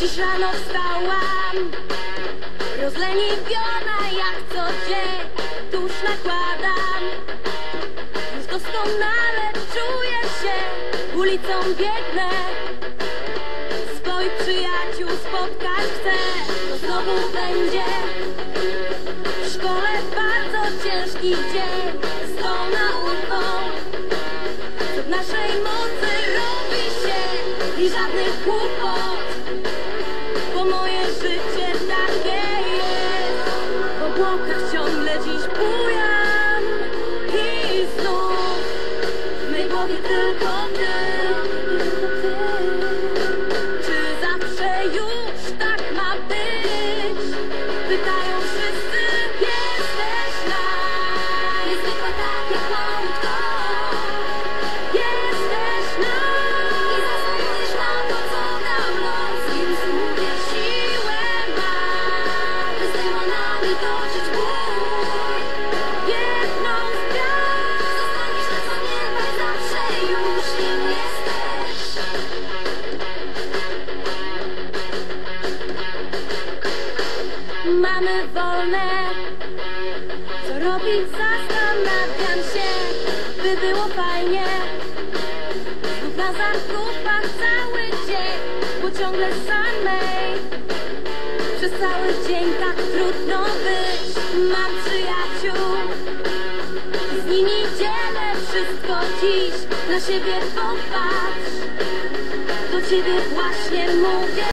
Dziś rano wstałam Rozleniwiona jak co dzień Tuż nakładam. Już doskonale czuję się Ulicą biegnę. Swoich przyjaciół spotkać chcę To znowu będzie. W szkole bardzo ciężki dzień Z tą I żadnych głupot bo moje życie takie jest. W obłokach ciągle dziś bujam I znów. W mej głowie tylko ty Mamy wolne. Co robić zastanawiam się By było fajnie. Znów na zakupach cały dzień Bo ciągle samej. Przez cały dzień tak trudno być. Mam przyjaciół Z nimi dzielę wszystko dziś. Na siebie popatrz. Do ciebie właśnie mówię